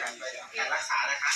การรรักษานะคะ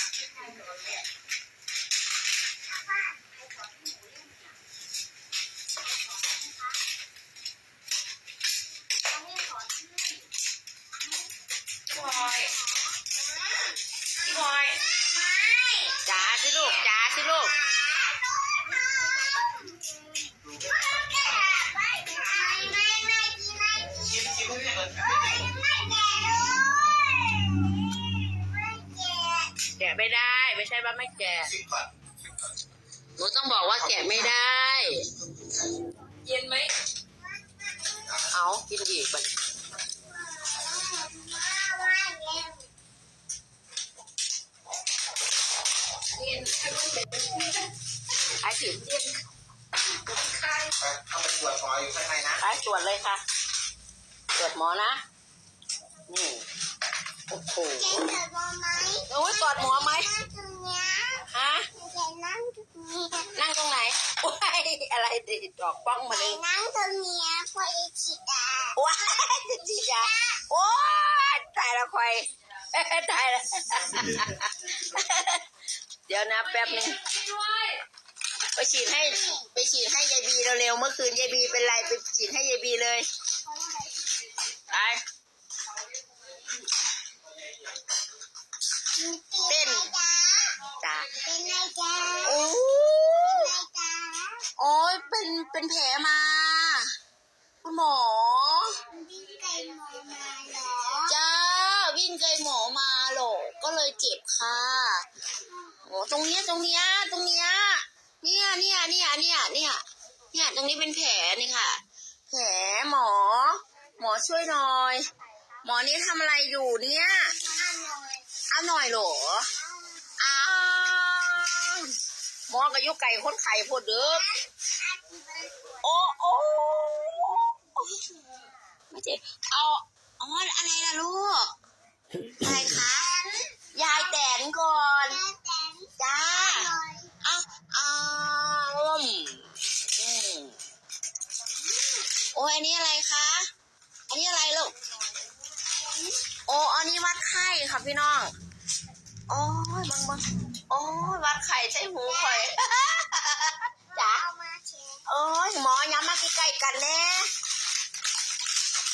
ไม่ใช่ว่าไม่แกะสิบก่อนหนูต้องบอกว่าแกะไม่ได้ เย็นไหมเอากินอีกบันขายสิใครไปเอาไปตรวจหมออยู่ข้างในนะขายตรวจเลยค่ะ ตรวจหมอนะ นี่ โอ้โหโอ้ยตรวจหมอไหมฮะ นั่งตรงไหนโอ้ยอะไรดิดอกป้องมาเลยว้ายจีจ้าโอ้ยตายละควายตายละเดี๋ยวนะแป๊บนึงด้วยไปฉีดให้ไปฉีดให้ยายบีเร็วๆเมื่อคืนยายบีเป็นไรไปฉีดให้ยายบีเลยไปจ้าโอ้โอ้ย เป็นเป็นแผลมา คุณหมอจ้า วิ่งไกลหมอมาหรอกก็เลยเจ็บค่ะโอ้ตรงเนี้ยตรงเนี้ยตรงเนี้ยเนี่ยเนี่ยเนี่ยเนี่ยเนี่ยเนี่ยตรงนี้เป็นแผลนี่ค่ะ แผลหมอ หมอช่วยหน่อย หมอนี่ทำอะไรอยู่เนี่ยเอาหน่อยเหรออ้าวหมอกับยุไก่คนไข่พดเด้อโอ้โอ้ ไม่เจ็บเอาอ๋ออะไรล่ะลูกอะไรคะยายแตนก่อนจ้าอ้าวอ้าวอืมโอ้ยอันนี้อะไรคะอันนี้อะไรลูกโอ้อันนี้วัดไข้ค่ะพี่น้องโอ้ยบังบังโอ้ยวัดไข่ใช้หูข่อยจ๋าโอ้ยหมอย้ำมาใกล้ๆกันแน่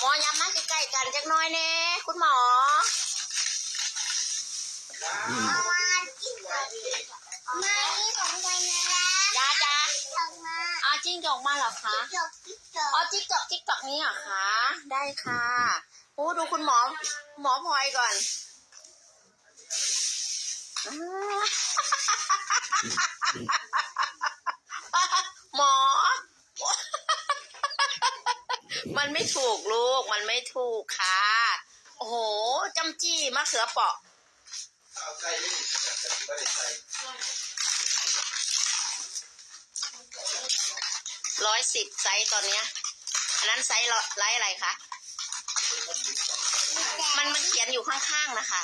หมอย้ำมาใกล้ๆกันจักน้อยแน่คุณหมอจ้าจ้าเอาจิ้งจกมาเหรอคะอ๋อจิ๊กจกจิ๊กจกนี้เหรอคะ ได้ค่ะโอ้ดูคุณหมอหมอพลอยก่อนอ่าหมอ มันไม่ถูกลูก มันไม่ถูกค่ะ โอ้โหจำจี้มะเขือเปราะร้อยสิบไซส์ตอนเนี้ย อันนั้นไซส์ละไซส์อะไรคะ มันมันเขียนอยู่ข้างๆนะคะ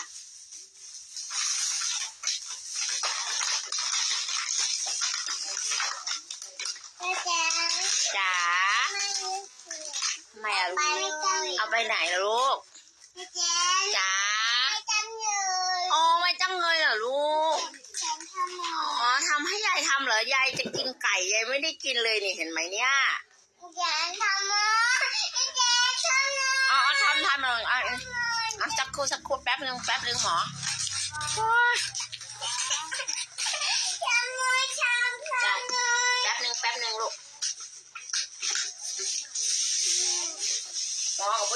ไปไหนล่ะลูกจ๋าอ๋อไม่จังเลยเหรอลูกอ๋อทำให้ยายทำเหรอยายจะกินไก่ยายไม่ได้กินเลยนี่เห็นไหมเนี่ยอ๋อทำทำเลยอะอะสักครู่สักครู่แป๊บนึงแป๊บนึงหมอ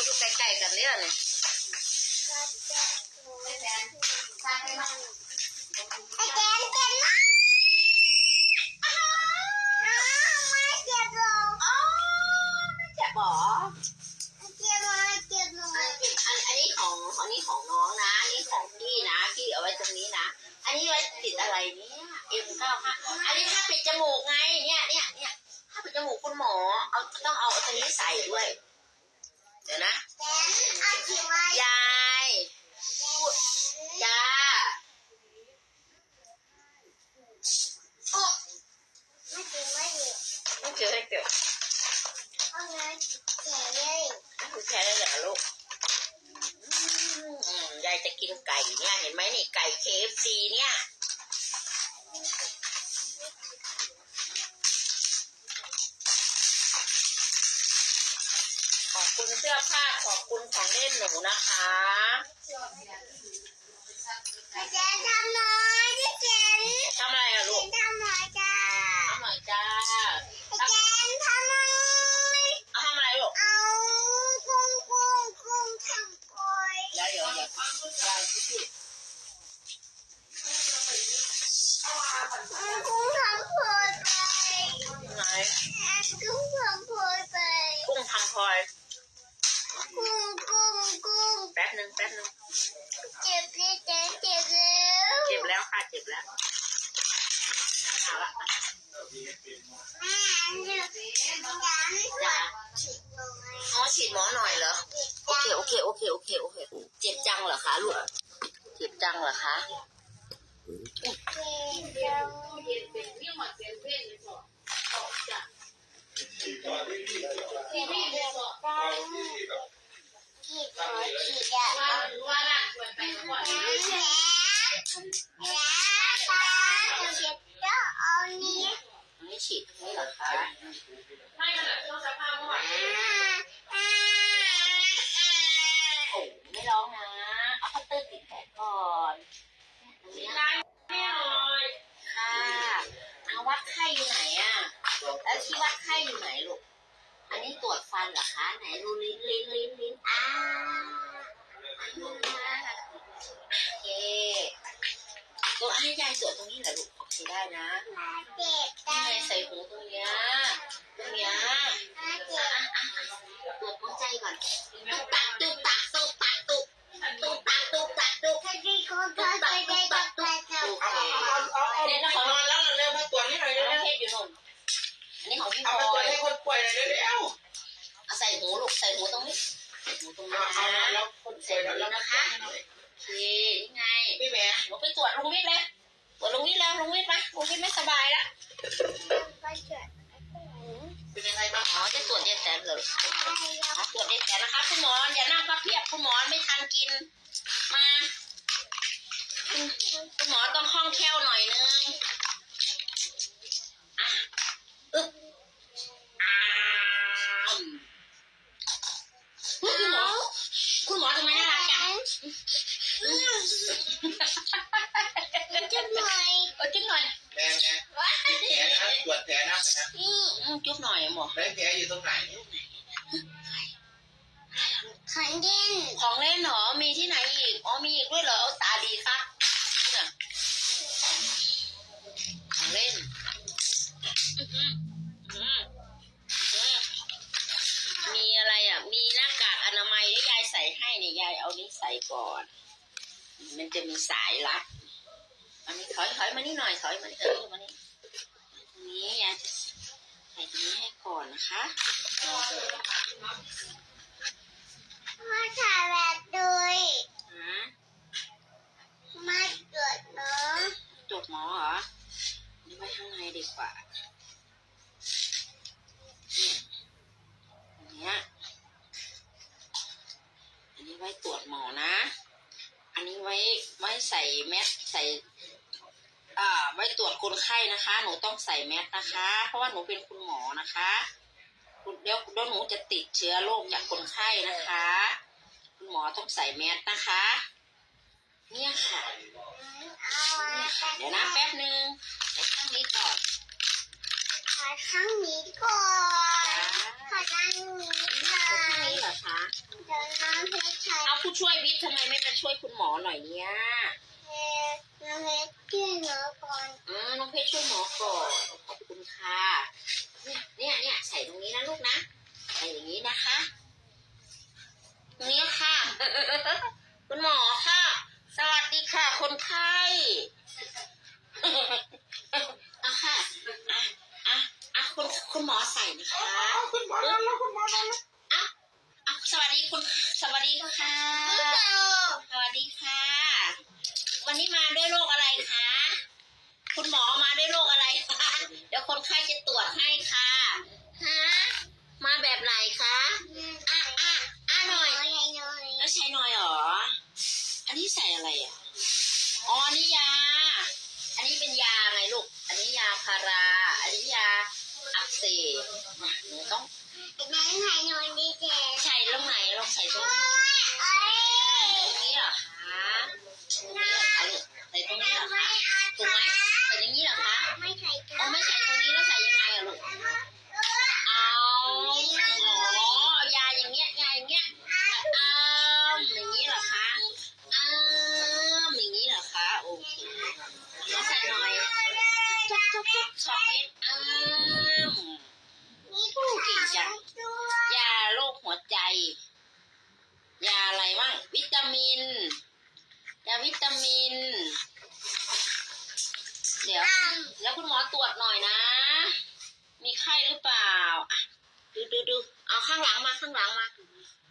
อยู่ใกล้ๆกันเนี่ยเนี่ย ขอบคุณเสื้อผ้าขอบคุณของเล่นหนูนะคะเจนทำน้อยที่เจนทำอะไรอะเจลูกนทำน้อยจ้าทำหน่อยจ้าเจนทำน้อยเอาทำอะไรลูกเอากุ้งกุ้งกุ้งทำกล้วยเดี๋ยวเดี๋ยวเดี๋ยว กุ้งทำพลอยไปกุ้งทำพลอย กุ้งกุ้งกุ้งแป๊บหนึ่งแป๊บหนึ่งเจ็บเลยเจนเจ็บแล้วเจ็บแล้วค่ะเจ็บแล้วเอาละแม่เดี๋ยวอยากให้ขวัญฉีดหน่อยอ๋อฉีดหมอหน่อยเหรอโอเคโอเคโอเคโอเคโอเคเจ็บจังเหรอคะลูกเจ็บจังเหรอคะเจ็บจัง เย็นเป็นเรื่องหมดเป็นเพื่อนเลยสอออกจากทีวีเจังฉีดขอฉีดอะว่าว่าละชวนไปก่อนแล้วแล้วตาจะเจ็บเจ้าเอานี้ไม่ฉีดนี่หรอคะไม่ขนาดต้องสภาพเมื่อวานโอ้ไม่ร้องนะเอาคัตเตอร์ติดแผลก่อนตรงนี้ได้แน่อนค่ะเอาวัดไข้อยู่ไหนอะ แล้วที่วัดไข้อยู่ไหนลูก อันนี้ตรวจฟันเหรอคะ ไหนดูลิ้นลิ้นลิ้นลิ้นอ้าโอเคตัวให้ยายตรวจตรงนี้เหรอลูกโอเคได้นะเจ็บนี่จังไงใส่หูตรงเนี้ยตรงเนี้ยตรวจหัวใจก่อนตุกตักตุกตักตุกตักตุกตุกตักตุกตักตุกถ้าที่คนเขาจะได้กับใครจะโอเคเอาเอาเอาเอาของนอนแล้วเร็วมาตรวจให้หน่อยเร็วเพชรอยู่นู่น อันนี้ของพี่เอาพลมาตรวอจยให้คนป่วยหน่อยเร็วเอาใส่หูลูกใส่หูตรงนี้ใส่หูตรงนี้เอานะเอาแล้วคนป่วยแล้วแล้วนะคะโอเคนี่ไงพี่แม่หนูไปตรวจลุงวิทย์เลยตรวจลุงวิทย์แล้วลุงวิทย์มาลุงวิทย์ไม่สบายแล้วไปเจ็บเป็นยังไงบ้างอ๋อจะตรวจเย็นแต่เลยอ๋อตรวจเย็นแต่นะคะคุณหมออย่านั่งพับเพียบคุณหมอไม่ทันกินมาคุณคุณหมอต้องคล่องแคล่วหน่อยนึงอะอึ๊บอ้ามคุณหมอ คุณหมอทำไมน่ารักจัง จะหน่อย เออจุ๊บหน่อย แม่แม่แผลนะตรวจแผลนะนะ อืมจุ๊บหน่อยหมอแล้วแผลอยู่ตรงไหนขันเย็นของเล่นเหรอ มีที่ไหนอีก อ๋อ มีอีกด้วยเหรอตาดีครับเนี่ยของเล่นมีอะไรอะ มีหน้ากากอนามัยที่ยายใส่ให้เนี่ยยายเอานี้ใส่ก่อน มันจะมีสายรัดอันนี้ถอยถอยมานี่หน่อยถอยมาเออมานี่ตรงนี้ยายจะ ใส่ตรงนี้ให้ก่อนนะคะมาถ่ายแบบด้วยฮะมาตรวจเนาะตรวจหมอเหรอนี่ไว้ข้างในดีกว่าเนี่ยอันเนี้ยอันนี้ไว้ตรวจหมอนะ อันนี้ไว้ไว้ใส่แมสใส่อ่าไว้ตรวจคนไข้นะคะ หนูต้องใส่แมสนะคะ เพราะว่าหนูเป็นคุณหมอ นะคะคุณเดี๋ยวเดี๋ยวหนูจะติดเชื้อโรคจากคนไข้นะคะ คุณหมอต้องใส่แมสนะคะ เนี่ยค่ะเอาอะเดี๋ยวนะแป๊บนึงใส่ข้างนี้ก่อนขอข้างนี้ก่อนขอข้างนี้ก่อใส่ข้างนนี้เหรอคะเดี๋ยวน้องเพชรใช้เอาผู้ช่วยวิทย์ทำไมไม่มาช่วยคุณหมอหน่อยเนี่ยเพชรน้องเพชรช่วยหนูก่อนอ่าน้องเพชรช่วยหมอก่อนขอบคุณค่ะ เนี่ยเนี่ยเนี่ยใส่ตรงนี้นะลูกนะใส่อย่างนี้นะคะตรงนี้ค่ะ คุณหมอค่ะ สวัสดีค่ะ คนไข้ อะค่ะอะอะอะคุณคุณหมอใส่นะคะ เอาคุณหมอแล้วแล้วคุณหมอแล้ว อะอะสวัสดีคุณ สวัสดีค่ะ สวัสดีค่ะ วันนี้มาด้วยโรคอะไรคะ คุณหมอมาด้วยโรคอะไรคะ เดี๋ยวคนไข้จะตรวจให้ค่ะ ฮะ มาแบบไหนคะ อะอะอะหน่อย หน่อยหน่อย แล้วใช้หน่อยเหรอ ส่ตรงนี้ตรงนี้เหรอคะตรงนี้เหรอคะลูกใส่ตรงนี้เหรอคะถูกไหมใส่อย่างนี้เหรอคะ ไม่ใส่ เอาไม่ใส่ตรงนี้แล้วใส่ยังไงอะลูกเอาอ๋อยาอย่างเงี้ยยาอย่างเงี้ยอ้ามอย่างนี้เหรอคะอ้ามอย่างนี้เหรอคะโอเคแล้วใส่หน่อยจุ๊บจุ๊บจุ๊บสองเม็ดอ้าม นี่ถูกจังตัวยาโรคหัวใจ ยาอะไรบ้างวิตามิน ยา วิตามิน เดี๋ยว แล้วคุณหมอตรวจหน่อยนะ มีไข้หรือเปล่าอะดูดูดูเอาข้างหลังมาข้างหลังมา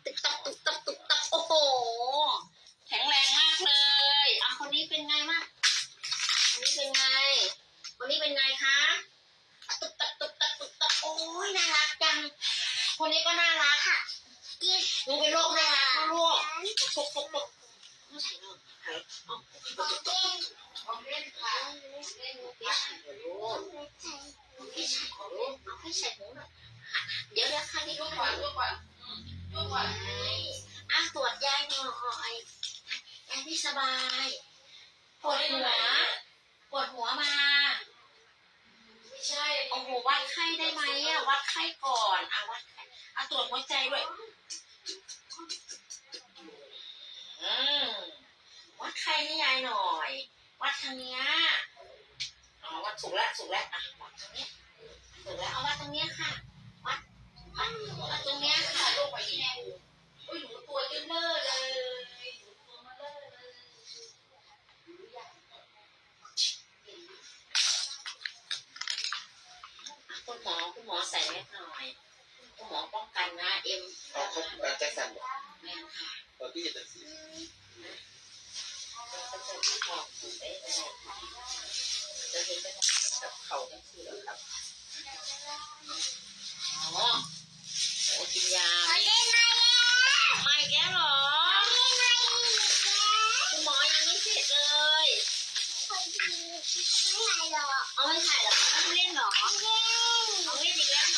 ตึกตับตึกตับตึกตับโอ้โหแข็งแรงมากเลยอะคนนี้เป็นไงมากคนนี้เป็นไงคนนี้เป็นไงคะตึกตับตึกตับตึกตับโอ้ยน่ารักจังคนนี้ก็น่ารักค่ะกินดูเป็นโรคน่ารักนะลูกปกปกปกไม่ใช่ลูกเอาเอาของเล่นของเล่นค่ะ เดี๋ยวเดี๋ยวข้างนี้ยลูกก่อนยกก่อนอืมยกก่อนอะตรวจยายหน่อยยายไม่สบายปวดหัวปวดหัวมาไม่ใช่โอ้โหวัดไข้ได้ไหมอะวัดไข้ก่อนอะวัดไข้อะตรวจหัวใจด้วยอืม วัดไข้ให้ยายหน่อย วัดทางเนี้ยอ๋อวัดสุกแล้วสุกแล้วอะวัดทางเนี้ยสุกแล้วเอาวัดตรงเนี้ยค่ะ วัดวัดวัดตรงเนี้ยค่ะถ่ายรูปไปที่แม่อุ้ยหนูตัวเยิ้มเบ้อเลยหนูตัวมาเบ้อเลยคุณหมอคุณหมอใส่แมสหน่อยคุณหมอป้องกันนะเอ็มเอาเขาเอาแจ็คสันบอกแม่นค่ะเอ เอ๊ะจะเห็นเป็นกับเขา